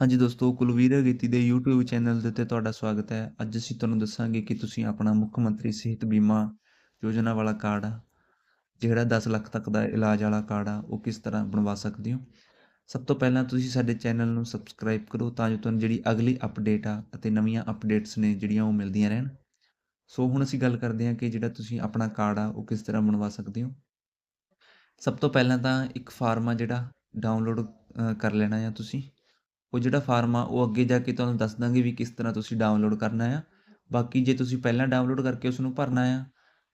ਹਾਂਜੀ ਦੋਸਤੋ, ਕੁਲਵੀਰ ਅਗੇਤੀ ਦੇ YouTube ਚੈਨਲ ਦੇ ਉੱਤੇ ਤੁਹਾਡਾ ਸਵਾਗਤ ਹੈ। ਅੱਜ ਅਸੀਂ ਤੁਹਾਨੂੰ ਦੱਸਾਂਗੇ ਕਿ ਤੁਸੀਂ ਆਪਣਾ ਮੁੱਖ ਮੰਤਰੀ ਸਿਹਤ ਬੀਮਾ ਯੋਜਨਾ ਵਾਲਾ ਕਾਰਡ ਆ ਜਿਹੜਾ 10 ਲੱਖ ਤੱਕ ਦਾ ਇਲਾਜ ਵਾਲਾ ਕਾਰਡ ਆ, ਉਹ ਕਿਸ ਤਰ੍ਹਾਂ ਬਣਵਾ ਸਕਦੇ ਹੋ? ਸਭ ਤੋਂ ਪਹਿਲਾਂ ਤੁਸੀਂ ਸਾਡੇ ਚੈਨਲ ਨੂੰ ਸਬਸਕ੍ਰਾਈਬ ਕਰੋ ਤਾਂ ਜੋ ਤੁਹਾਨੂੰ ਜਿਹੜੀ ਅਗਲੀ ਅਪਡੇਟ ਆ ਅਤੇ ਨਵੀਆਂ ਅਪਡੇਟਸ ਨੇ ਜਿਹੜੀਆਂ ਉਹ ਮਿਲਦੀਆਂ ਰਹਿਣ। ਸੋ ਹੁਣ ਅਸੀਂ ਗੱਲ ਕਰਦੇ ਹਾਂ ਕਿ ਜਿਹੜਾ ਤੁਸੀਂ ਆਪਣਾ ਕਾਰਡ ਆ, ਉਹ ਕਿਸ ਤਰ੍ਹਾਂ ਬਣਵਾ ਸਕਦੇ ਹੋ? ਸਭ ਤੋਂ ਪਹਿਲਾਂ ਤਾਂ ਇੱਕ ਫਾਰਮ ਆ ਜਿਹੜਾ ਡਾਊਨਲੋਡ ਕਰ ਲੈਣਾ ਆ ਤੁਸੀਂ। ਉਹ ਜਿਹੜਾ ਫਾਰਮ ਆ, ਉਹ ਅੱਗੇ ਜਾ ਕੇ ਤੁਹਾਨੂੰ ਦੱਸ ਦਾਂਗੇ ਵੀ ਕਿਸ ਤਰ੍ਹਾਂ ਤੁਸੀਂ ਡਾਊਨਲੋਡ ਕਰਨਾ ਆ। ਬਾਕੀ ਜੇ ਤੁਸੀਂ ਪਹਿਲਾਂ ਡਾਊਨਲੋਡ ਕਰਕੇ ਉਸ ਨੂੰ ਭਰਨਾ ਆ,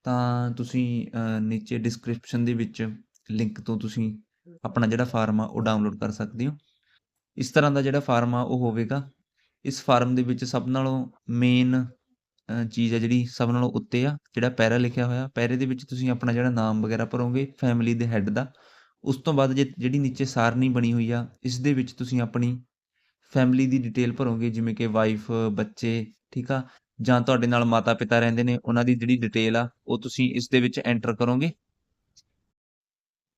ਤਾਂ ਤੁਸੀਂ ਨੀਚੇ ਡਿਸਕ੍ਰਿਪਸ਼ਨ ਦੇ ਵਿੱਚ ਲਿੰਕ ਤੋਂ ਤੁਸੀਂ ਆਪਣਾ ਜਿਹੜਾ ਫਾਰਮ ਆ, ਉਹ ਡਾਊਨਲੋਡ ਕਰ ਸਕਦੇ ਹੋ। ਇਸ ਤਰ੍ਹਾਂ ਦਾ ਜਿਹੜਾ ਫਾਰਮ ਆ, ਉਹ ਹੋਵੇਗਾ। ਇਸ ਫਾਰਮ ਦੇ ਵਿੱਚ ਸਭ ਨਾਲੋਂ ਮੇਨ ਚੀਜ਼ ਹੈ ਜਿਹੜੀ, ਸਭ ਨਾਲੋਂ ਉੱਤੇ ਆ, ਜਿਹੜਾ ਪੈਰਾ ਲਿਖਿਆ ਹੋਇਆ। ਪੈਰੇ ਦੇ ਵਿੱਚ ਤੁਸੀਂ ਆਪਣਾ ਜਿਹੜਾ ਨਾਮ ਵਗੈਰਾ ਭਰੋਗੇ ਫੈਮਿਲੀ ਦੇ ਹੈੱਡ ਦਾ, ਉਸ ਤੋਂ ਬਾਅਦ ਜੇ ਜਿਹੜੀ ਨੀਚੇ ਸਾਰਨੀ ਬਣੀ ਹੋਈ ਆ, ਇਸ ਦੇ ਵਿੱਚ ਤੁਸੀਂ ਆਪਣੀ ਫੈਮਿਲੀ ਦੀ ਡਿਟੇਲ ਭਰੋਗੇ, ਜਿਵੇਂ ਕਿ ਵਾਈਫ ਬੱਚੇ, ਠੀਕ ਆ? ਜਾਂ ਤੁਹਾਡੇ ਨਾਲ ਮਾਤਾ ਪਿਤਾ ਰਹਿੰਦੇ ਨੇ, ਉਹਨਾਂ ਦੀ ਜਿਹੜੀ ਡਿਟੇਲ ਆ, ਉਹ ਤੁਸੀਂ ਇਸ ਦੇ ਵਿੱਚ ਐਂਟਰ ਕਰੋਗੇ।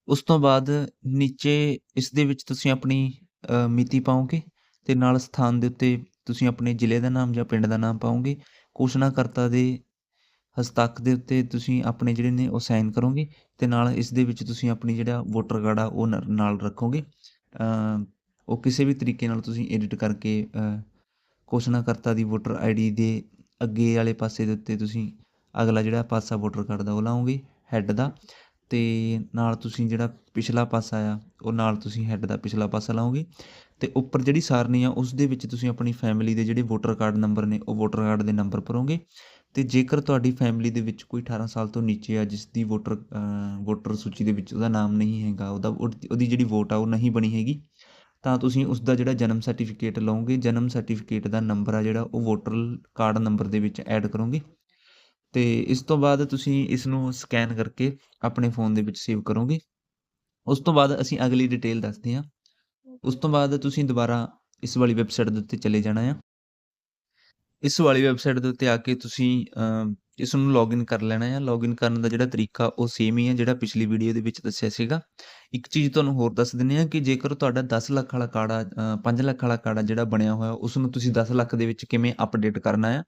ਉਸ ਤੋਂ ਬਾਅਦ ਨੀਚੇ ਇਸ ਦੇ ਵਿੱਚ ਤੁਸੀਂ ਆਪਣੀ ਮਿਤੀ ਪਾਓਗੇ ਤੇ ਨਾਲ ਸਥਾਨ ਦੇ ਉੱਤੇ ਤੁਸੀਂ ਆਪਣੇ ਜ਼ਿਲ੍ਹੇ ਦਾ ਨਾਮ ਜਾਂ ਪਿੰਡ ਦਾ ਨਾਮ ਪਾਓਗੇ। ਘੋਸ਼ਣਾਕਰਤਾ ਦੇ ਹਸਤਕ ਦੇ ਉੱਤੇ ਤੁਸੀਂ ਆਪਣੇ ਜਿਹੜੇ ਨੇ ਉਹ ਸਾਈਨ ਕਰੋਗੇ ਤੇ ਨਾਲ ਇਸ ਦੇ ਵਿੱਚ ਤੁਸੀਂ ਆਪਣੀ ਜਿਹੜਾ ਵੋਟਰ ਕਾਰਡ ਆ, ਉਹ ਨਾਲ ਰੱਖੋਗੇ। ਉਹ ਕਿਸੇ ਵੀ ਤਰੀਕੇ ਨਾਲ ਤੁਸੀਂ ਐਡਿਟ ਕਰਕੇ ਘੋਸ਼ਣਾ ਕਰਤਾ ਦੀ ਵੋਟਰ ਆਈਡੀ ਦੇ ਅੱਗੇ ਵਾਲੇ ਪਾਸੇ ਦੇ ਉੱਤੇ ਤੁਸੀਂ ਅਗਲਾ ਜਿਹੜਾ ਪਾਸਾ ਵੋਟਰ ਕਾਰਡ ਦਾ ਉਹ ਲਾਓਗੇ ਹੈੱਡ ਦਾ। ਤੇ ਨਾਲ ਤੁਸੀਂ ਜਿਹੜਾ ਪਿਛਲਾ ਪਾਸਾ ਆ, ਉਹ ਨਾਲ ਤੁਸੀਂ ਹੈੱਡ ਦਾ ਪਿਛਲਾ ਪਾਸਾ ਲਾਓਗੇ। ਤੇ ਉੱਪਰ ਜਿਹੜੀ ਸਾਰਨੀ ਆ, ਉਸ ਦੇ ਵਿੱਚ ਤੁਸੀਂ ਆਪਣੀ ਫੈਮਿਲੀ ਦੇ ਜਿਹੜੇ ਵੋਟਰ ਕਾਰਡ ਨੰਬਰ ਨੇ, ਉਹ ਵੋਟਰ ਕਾਰਡ ਦੇ ਨੰਬਰ ਭਰੋਗੇ। ਤੇ ਜੇਕਰ ਤੁਹਾਡੀ ਫੈਮਿਲੀ ਦੇ ਵਿੱਚ ਕੋਈ 18 ਸਾਲ ਤੋਂ ਨੀਚੇ ਆ, ਜਿਸ ਦੀ ਵੋਟਰ ਵੋਟਰ ਸੂਚੀ ਦੇ ਵਿੱਚ ਉਹਦਾ ਨਾਮ ਨਹੀਂ ਹੈਗਾ, ਉਹਦਾ, ਉਹਦੀ ਉਹਦੀ ਜਿਹੜੀ ਵੋਟ ਆ, ਉਹ ਨਹੀਂ ਬਣੀ ਹੈਗੀ। ਤਾਂ ਤੁਸੀਂ ਉਸ ਦਾ ਜਿਹੜਾ ਜਨਮ ਸਰਟੀਫਿਕੇਟ ਲਓਗੇ, ਜਨਮ ਸਰਟੀਫਿਕੇਟ ਦਾ ਨੰਬਰ ਆ ਜਿਹੜਾ, ਉਹ ਵੋਟਰ ਕਾਰਡ ਨੰਬਰ ਦੇ ਵਿੱਚ ਐਡ ਕਰੋਗੇ। ਤੇ ਇਸ ਤੋਂ ਬਾਅਦ ਤੁਸੀਂ ਇਸ ਨੂੰ ਸਕੈਨ ਕਰਕੇ ਆਪਣੇ ਫੋਨ ਦੇ ਵਿੱਚ ਸੇਵ ਕਰੋਗੇ। ਉਸ ਤੋਂ ਬਾਅਦ ਅਸੀਂ ਅਗਲੀ ਡਿਟੇਲ ਦੱਸਦੇ ਹਾਂ। ਉਸ ਤੋਂ ਬਾਅਦ ਤੁਸੀਂ ਦੁਬਾਰਾ ਇਸ ਵਾਲੀ ਵੈਬਸਾਈਟ ਦੇ ਉੱਤੇ ਚਲੇ ਜਾਣਾ ਆ। ਇਸ ਵਾਲੀ ਵੈਬਸਾਈਟ ਦੇ ਉੱਤੇ ਆ ਕੇ ਤੁਸੀਂ ਇਸ ਨੂੰ ਲੌਗਇਨ ਕਰ ਲੈਣਾ ਆ ਲੌਗਇਨ ਕਰਨ ਦਾ ਜਿਹੜਾ ਤਰੀਕਾ ਉਹ ਸੇਮ ਹੀ ਹੈ ਜਿਹੜਾ ਪਿਛਲੀ ਵੀਡੀਓ ਦੇ ਵਿੱਚ ਦੱਸਿਆ ਸੀਗਾ। ਇੱਕ ਚੀਜ਼ ਤੁਹਾਨੂੰ ਹੋਰ ਦੱਸ ਦਿੰਦੇ ਆ ਕਿ ਜੇਕਰ ਤੁਹਾਡਾ 10 ਲੱਖ ਵਾਲਾ ਕਾਰਡ ਆ 5 ਲੱਖ ਵਾਲਾ ਕਾਰਡ ਜਿਹੜਾ ਬਣਿਆ ਹੋਇਆ ਉਸ ਨੂੰ ਤੁਸੀਂ 10 ਲੱਖ ਦੇ ਵਿੱਚ ਕਿਵੇਂ ਅਪਡੇਟ ਕਰਨਾ ਆ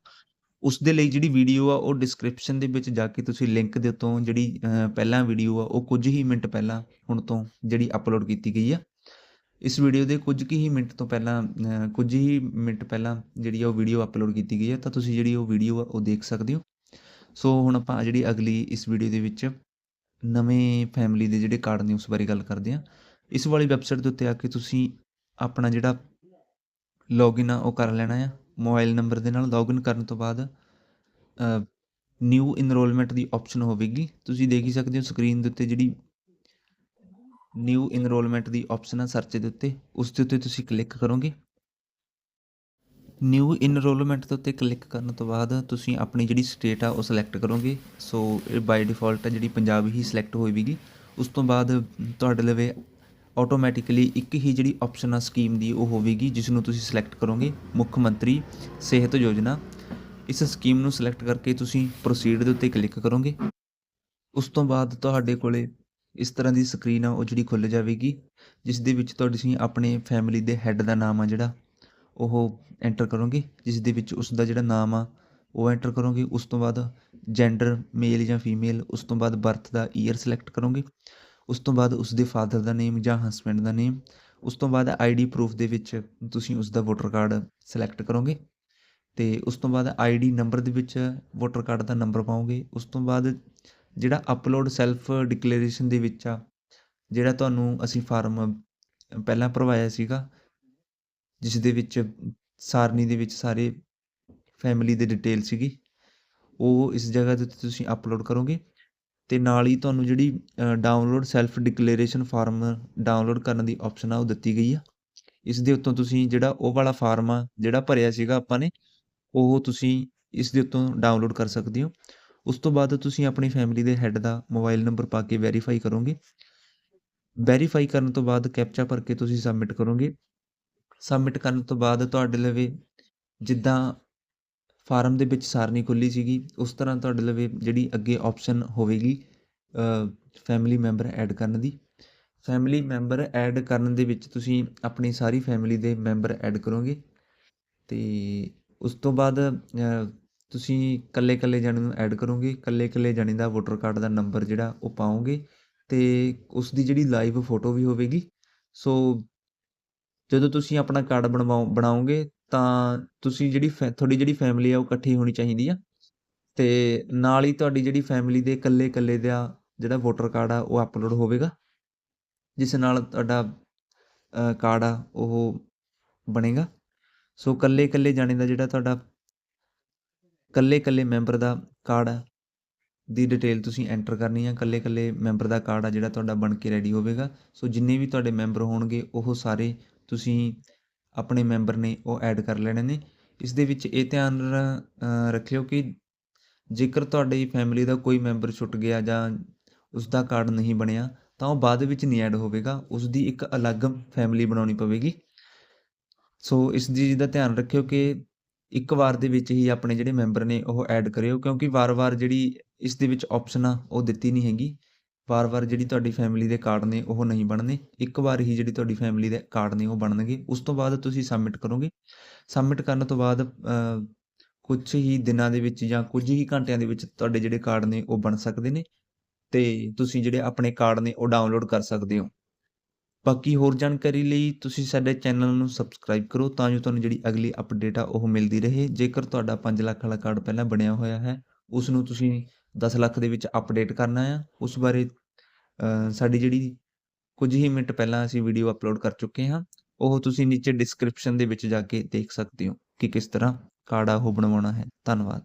ਉਸ ਦੇ ਲਈ ਜਿਹੜੀ ਵੀਡੀਓ ਆ ਉਹ ਡਿਸਕ੍ਰਿਪਸ਼ਨ ਦੇ ਵਿੱਚ ਜਾ ਕੇ ਤੁਸੀਂ ਲਿੰਕ ਦੇ ਉੱਤੋਂ ਜਿਹੜੀ ਪਹਿਲਾਂ ਵੀਡੀਓ ਆ ਉਹ ਕੁਝ ਹੀ ਮਿੰਟ ਪਹਿਲਾਂ ਹੁਣ ਤੋਂ ਜਿਹੜੀ ਅਪਲੋਡ ਕੀਤੀ ਗਈ ਆ। ਇਸ ਵੀਡੀਓ ਦੇ ਕੁਝ ਕੁ ਹੀ ਮਿੰਟ ਤੋਂ ਪਹਿਲਾਂ ਕੁਝ ਹੀ ਮਿੰਟ ਪਹਿਲਾਂ ਜਿਹੜੀ ਆ ਉਹ ਵੀਡੀਓ ਅਪਲੋਡ ਕੀਤੀ ਗਈ ਹੈ ਤਾਂ ਤੁਸੀਂ ਜਿਹੜੀ ਉਹ ਵੀਡੀਓ ਆ ਉਹ ਦੇਖ ਸਕਦੇ ਹੋ। ਸੋ ਹੁਣ ਆਪਾਂ ਜਿਹੜੀ ਅਗਲੀ ਇਸ ਵੀਡੀਓ ਦੇ ਵਿੱਚ ਨਵੇਂ ਫੈਮਿਲੀ ਦੇ ਜਿਹੜੇ ਕਾਰਡ ਨੇ ਉਸ ਬਾਰੇ ਗੱਲ ਕਰਦੇ ਹਾਂ, ਇਸ ਵਾਲੀ ਵੈਬਸਾਈਟ ਦੇ ਉੱਤੇ ਆ ਕੇ ਤੁਸੀਂ ਆਪਣਾ ਜਿਹੜਾ ਲੌਗਇਨ ਆ ਉਹ ਕਰ ਲੈਣਾ ਆ। ਮੋਬਾਈਲ ਨੰਬਰ ਦੇ ਨਾਲ ਲੌਗਇਨ ਕਰਨ ਤੋਂ ਬਾਅਦ ਨਿਊ ਇਨਰੋਲਮੈਂਟ ਦੀ ਆਪਸ਼ਨ ਹੋਵੇਗੀ। ਤੁਸੀਂ ਦੇਖ ਹੀ ਸਕਦੇ ਹੋ ਸਕਰੀਨ ਦੇ ਉੱਤੇ ਜਿਹੜੀ ਨਿਊ ਇਨਰੋਲਮੈਂਟ ਦੀ ਆਪਸ਼ਨ ਆ ਸਰਚ ਦੇ ਉੱਤੇ, ਉਸ ਦੇ ਉੱਤੇ ਤੁਸੀਂ ਕਲਿੱਕ ਕਰੋਗੇ। ਨਿਊ ਇਨਰੋਲਮੈਂਟ ਦੇ ਉੱਤੇ ਕਲਿੱਕ ਕਰਨ ਤੋਂ ਬਾਅਦ ਤੁਸੀਂ ਆਪਣੀ ਜਿਹੜੀ ਸਟੇਟ ਆ, ਉਹ ਸਿਲੈਕਟ ਕਰੋਗੇ। ਸੋ ਇਹ ਬਾਈ ਡਿਫਾਲਟ ਜਿਹੜੀ ਪੰਜਾਬ ਹੀ ਸਿਲੈਕਟ ਹੋਵੇਗੀ ਉਸ ਤੋਂ ਬਾਅਦ ਤੁਹਾਡੇ ਲਵੇ ਆਟੋਮੈਟਿਕਲੀ ਇੱਕ ਹੀ ਜਿਹੜੀ ਆਪਸ਼ਨ ਆ ਸਕੀਮ ਦੀ, ਉਹ ਹੋਵੇਗੀ ਜਿਸ ਨੂੰ ਤੁਸੀਂ ਸਿਲੈਕਟ ਕਰੋਗੇ, ਮੁੱਖ ਮੰਤਰੀ ਸਿਹਤ ਯੋਜਨਾ। ਇਸ ਸਕੀਮ ਨੂੰ ਸਿਲੈਕਟ ਕਰਕੇ ਤੁਸੀਂ ਪ੍ਰੋਸੀਡ ਦੇ ਉੱਤੇ ਕਲਿੱਕ ਕਰੋਗੇ। ਉਸ ਤੋਂ ਬਾਅਦ ਤੁਹਾਡੇ ਕੋਲੇ ਇਸ ਤਰ੍ਹਾਂ ਦੀ ਸਕਰੀਨ ਆ, ਉਹ ਜਿਹੜੀ ਖੁੱਲ੍ਹ ਜਾਵੇਗੀ, ਜਿਸ ਦੇ ਵਿੱਚ ਤੁਹਾਡੀ ਤੁਸੀਂ ਆਪਣੇ ਫੈਮਿਲੀ ਦੇ ਹੈੱਡ ਦਾ ਨਾਮ ਆ ਜਿਹੜਾ ਉਹ ਐਂਟਰ ਕਰੋਗੇ ਜਿਸ ਦੇ ਵਿੱਚ ਉਸ ਦਾ ਜਿਹੜਾ ਨਾਮ ਆ, ਉਹ ਐਂਟਰ ਕਰੋਗੇ। ਉਸ ਤੋਂ ਬਾਅਦ ਜੈਂਡਰ ਮੇਲ ਜਾਂ ਫੀਮੇਲ ਉਸ ਤੋਂ ਬਾਅਦ ਬਰਥ ਦਾ ਈਅਰ ਸਿਲੈਕਟ ਕਰੋਗੇ। ਉਸ ਤੋਂ ਬਾਅਦ ਉਸ ਦੇ ਫਾਦਰ ਦਾ ਨੇਮ ਜਾਂ ਹਸਬੈਂਡ ਦਾ ਨੇਮ ਉਸ ਤੋਂ ਬਾਅਦ ਆਈਡੀ ਪ੍ਰੂਫ ਦੇ ਵਿੱਚ ਤੁਸੀਂ ਉਸ ਦਾ ਵੋਟਰ ਕਾਰਡ ਸਿਲੈਕਟ ਕਰੋਗੇ। ਤੇ ਉਸ ਤੋਂ ਬਾਅਦ ਆਈਡੀ ਨੰਬਰ ਦੇ ਵਿੱਚ ਵੋਟਰ ਕਾਰਡ ਦਾ ਨੰਬਰ ਪਾਓਗੇ। ਉਸ ਤੋਂ ਬਾਅਦ ਜਿਹੜਾ ਅਪਲੋਡ ਸੈਲਫ ਡਿਕਲੇਰੇਸ਼ਨ ਦੇ ਵਿੱਚ ਆ, ਜਿਹੜਾ ਤੁਹਾਨੂੰ ਅਸੀਂ ਫਾਰਮ ਪਹਿਲਾਂ ਭਰਵਾਇਆ ਸੀਗਾ ਜਿਸ ਦੇ ਵਿੱਚ ਸਾਰਨੀ ਦੇ ਵਿੱਚ ਸਾਰੇ ਫੈਮਿਲੀ ਦੇ ਡਿਟੇਲ ਸੀਗੀ, ਉਹ ਇਸ ਜਗ੍ਹਾ ਦੇ ਉੱਤੇ ਤੁਸੀਂ ਅਪਲੋਡ ਕਰੋਗੇ ਤੇ ਨਾਲ ਹੀ ਤੁਹਾਨੂੰ ਜਿਹੜੀ download self declaration form download ਕਰਨ ਦੀ ਆਪਸ਼ਨ ਆ, ਉਹ ਦਿੱਤੀ ਗਈ ਆ। ਇਸ ਦੇ ਉੱਤੋਂ ਤੁਸੀਂ ਜਿਹੜਾ ਉਹ ਵਾਲਾ ਫਾਰਮ ਆ, ਜਿਹੜਾ ਭਰਿਆ ਸੀਗਾ ਆਪਾਂ ਨੇ, ਉਹ ਤੁਸੀਂ ਇਸ ਦੇ ਉੱਤੋਂ ਡਾਊਨਲੋਡ ਕਰ ਸਕਦੇ ਹੋ। ਉਸ ਤੋਂ ਬਾਅਦ ਤੁਸੀਂ ਆਪਣੀ ਫੈਮਿਲੀ ਦੇ ਹੈੱਡ ਦਾ ਮੋਬਾਈਲ ਨੰਬਰ ਪਾ ਕੇ ਵੈਰੀਫਾਈ ਕਰੋਗੇ। ਵੈਰੀਫਾਈ ਕਰਨ ਤੋਂ ਬਾਅਦ ਕੈਪਚਾ ਭਰ ਕੇ ਤੁਸੀਂ ਸਬਮਿਟ ਕਰੋਗੇ। ਸਬਮਿਟ ਕਰਨ ਤੋਂ ਬਾਅਦ ਤੁਹਾਡੇ ਲਵੇ ਜਿੱਦਾਂ ਫਾਰਮ ਦੇ ਵਿੱਚ ਸਾਰਨੀ ਖੁੱਲੀ ਸੀਗੀ, ਉਸ ਤਰ੍ਹਾਂ ਤੁਹਾਡੇ ਲਵੇ ਜਿਹੜੀ ਅੱਗੇ ਆਪਸ਼ਨ ਹੋਵੇਗੀ ਫੈਮਿਲੀ ਮੈਂਬਰ ਐਡ ਕਰਨ ਦੀ। ਫੈਮਿਲੀ ਮੈਂਬਰ ਐਡ ਕਰਨ ਦੇ ਵਿੱਚ ਤੁਸੀਂ ਆਪਣੀ ਸਾਰੀ ਫੈਮਿਲੀ ਦੇ ਮੈਂਬਰ ਐਡ ਕਰੋਗੇ ਅਤੇ ਉਸ ਤੋਂ ਬਾਅਦ ਤੁਸੀਂ ਇਕੱਲੇ ਇਕੱਲੇ ਜਾਣੇ ਨੂੰ ਐਡ ਕਰੋਗੇ, ਇਕੱਲੇ ਇਕੱਲੇ ਜਾਣੇ ਦਾ ਵੋਟਰ ਕਾਰਡ ਦਾ ਨੰਬਰ ਜਿਹੜਾ ਉਹ ਪਾਓਗੇ ਅਤੇ ਉਸ ਦੀ ਜਿਹੜੀ ਲਾਈਵ ਫੋਟੋ ਵੀ ਹੋਵੇਗੀ, ਸੋ ਜਦੋਂ ਤੁਸੀਂ ਆਪਣਾ ਕਾਰਡ ਬਣਵਾਓ, ਬਣਾਓਗੇ ਤਾਂ ਤੁਸੀਂ ਜਿਹੜੀ ਫੈ, ਤੁਹਾਡੀ ਜਿਹੜੀ ਫੈਮਿਲੀ ਆ ਉਹ ਇਕੱਠੀ ਹੋਣੀ ਚਾਹੀਦੀ ਆ। ਅਤੇ ਨਾਲ ਹੀ ਤੁਹਾਡੀ ਜਿਹੜੀ ਫੈਮਿਲੀ ਦੇ ਇਕੱਲੇ ਇਕੱਲੇ ਦਾ ਜਿਹੜਾ ਵੋਟਰ ਕਾਰਡ ਆ, ਉਹ ਅਪਲੋਡ ਹੋਵੇਗਾ। ਜਿਸ ਨਾਲ ਤੁਹਾਡਾ ਕਾਰਡ ਆ, ਉਹ ਬਣੇਗਾ। ਸੋ ਇਕੱਲੇ ਇਕੱਲੇ ਜਾਣੇ ਦਾ ਜਿਹੜਾ ਤੁਹਾਡਾ ਇਕੱਲੇ ਇਕੱਲੇ ਮੈਂਬਰ ਦਾ ਕਾਰਡ ਆ, ਦੀ ਡਿਟੇਲ ਤੁਸੀਂ ਐਂਟਰ ਕਰਨੀ ਆ। ਇਕੱਲੇ ਇਕੱਲੇ ਮੈਂਬਰ ਦਾ ਕਾਰਡ ਆ ਜਿਹੜਾ ਤੁਹਾਡਾ ਬਣ ਕੇ ਰੈਡੀ ਹੋਵੇਗਾ। ਸੋ ਜਿੰਨੇ ਵੀ ਤੁਹਾਡੇ ਮੈਂਬਰ ਹੋਣਗੇ, ਉਹ ਸਾਰੇ ਤੁਸੀਂ ਆਪਣੇ ਮੈਂਬਰ ਨੇ ਉਹ ਐਡ ਕਰ ਲੈਣੇ ਨੇ। ਇਸ ਦੇ ਵਿੱਚ ਇਹ ਧਿਆਨ ਰੱਖਿਓ ਕਿ ਜੇਕਰ ਤੁਹਾਡੀ ਫੈਮਿਲੀ ਦਾ ਕੋਈ ਮੈਂਬਰ ਛੁੱਟ ਗਿਆ ਜਾਂ ਉਸ ਦਾ ਕਾਰਡ ਨਹੀਂ ਬਣਿਆ, ਤਾਂ ਉਹ ਬਾਅਦ ਵਿੱਚ ਨਹੀਂ ਐਡ ਹੋਵੇਗਾ। ਉਸ ਦੀ ਇੱਕ ਅਲੱਗ ਫੈਮਿਲੀ ਬਣਾਉਣੀ ਪਵੇਗੀ। ਸੋ ਇਸ ਚੀਜ਼ ਦਾ ਧਿਆਨ ਰੱਖਿਓ ਕਿ ਇੱਕ ਵਾਰ ਦੇ ਵਿੱਚ ਹੀ ਆਪਣੇ ਜਿਹੜੇ ਮੈਂਬਰ ਨੇ ਉਹ ਐਡ ਕਰਿਓ, ਕਿਉਂਕਿ ਵਾਰ-ਵਾਰ ਜਿਹੜੀ ਇਸ ਦੇ ਵਿੱਚ ਆਪਸ਼ਨ ਆ, ਉਹ ਦਿੱਤੀ ਨਹੀਂ ਹੈਗੀ। ਵਾਰ-ਵਾਰ ਜਿਹੜੀ ਤੁਹਾਡੀ ਫੈਮਿਲੀ ਦੇ ਕਾਰਡ ਨੇ ਉਹ ਨਹੀਂ ਬਣਨੇ, ਇੱਕ ਵਾਰ ਹੀ ਜਿਹੜੀ ਤੁਹਾਡੀ ਫੈਮਿਲੀ ਦੇ ਕਾਰਡ ਨੇ ਉਹ ਬਣਨਗੇ, ਉਸ ਤੋਂ ਬਾਅਦ ਤੁਸੀਂ ਸਬਮਿਟ ਕਰੋਗੇ। ਸਬਮਿਟ ਕਰਨ ਤੋਂ ਬਾਅਦ ਕੁਝ ਹੀ ਦਿਨਾਂ ਦੇ ਵਿੱਚ ਜਾਂ ਕੁਝ ਹੀ ਘੰਟਿਆਂ ਦੇ ਵਿੱਚ ਤੁਹਾਡੇ ਜਿਹੜੇ ਕਾਰਡ ਨੇ ਉਹ ਬਣ ਸਕਦੇ ਨੇ ਅਤੇ ਤੁਸੀਂ ਜਿਹੜੇ ਆਪਣੇ ਕਾਰਡ ਨੇ ਉਹ ਡਾਊਨਲੋਡ ਕਰ ਸਕਦੇ ਹੋ। ਬਾਕੀ ਹੋਰ ਜਾਣਕਾਰੀ ਲਈ ਤੁਸੀਂ ਸਾਡੇ ਚੈਨਲ ਨੂੰ ਸਬਸਕ੍ਰਾਈਬ ਕਰੋ ਤਾਂ ਜੋ ਤੁਹਾਨੂੰ ਜਿਹੜੀ ਅਗਲੀ ਅਪਡੇਟ ਆ ਉਹ ਮਿਲਦੀ ਰਹੇ। ਜੇਕਰ ਤੁਹਾਡਾ 5 ਲੱਖ ਵਾਲਾ ਕਾਰਡ ਪਹਿਲਾਂ ਬਣਿਆ ਹੋਇਆ ਹੈ ਉਸ ਨੂੰ ਤੁਸੀਂ 10 ਲੱਖ ਦੇ ਵਿੱਚ ਅਪਡੇਟ ਕਰਨਾ ਆ। ਉਸ ਬਾਰੇ ਸਾਡੀ ਜਿਹੜੀ ਕੁਝ ਹੀ ਮਿੰਟ ਪਹਿਲਾਂ ਅਸੀਂ ਵੀਡੀਓ ਅਪਲੋਡ ਕਰ ਚੁੱਕੇ ਹਾਂ, ਉਹ ਤੁਸੀਂ ਨੀਚੇ ਡਿਸਕ੍ਰਿਪਸ਼ਨ ਦੇ ਵਿੱਚ ਜਾ ਕੇ ਦੇਖ ਸਕਦੇ ਹੋ ਕਿ ਕਿਸ ਤਰ੍ਹਾਂ ਕਾਰਡ ਆ ਉਹ ਬਣਵਾਉਣਾ ਹੈ। ਧੰਨਵਾਦ।